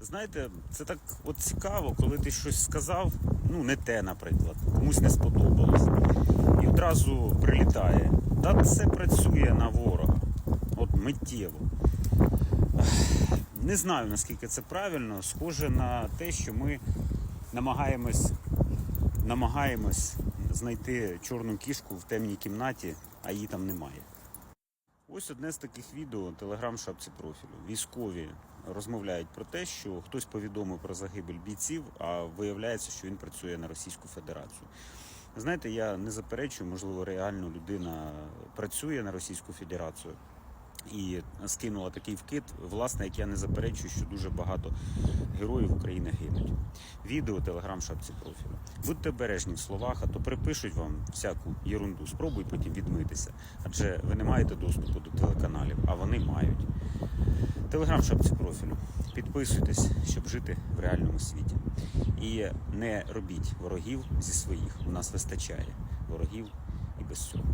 Знаєте, це так от цікаво, коли ти щось сказав, ну не те, наприклад, комусь не сподобалось. І одразу прилітає. Та це працює на ворога. От миттєво. Не знаю наскільки це правильно. Схоже на те, що ми намагаємось, намагаємось знайти чорну кішку в темній кімнаті, а її там немає. Ось одне з таких відео телеграм-шапці профілю. Військові розмовляють про те, що хтось повідомив про загибель бійців, а виявляється, що він працює на Російську Федерацію. Знаєте, я не заперечую, можливо, реально людина працює на Російську Федерацію і скинула такий вкид, власне, як я не заперечую, що дуже багато героїв України гинуть. Відео телеграм-шапці профілю. Будьте обережні в словах, а то припишуть вам всяку єрунду. Спробуй потім відмитися. Адже ви не маєте доступу до телеканалів, а вони мають. Телеграм-шапці профілю. Підписуйтесь, щоб жити в реальному світі. І не робіть ворогів зі своїх. У нас вистачає ворогів і без цього.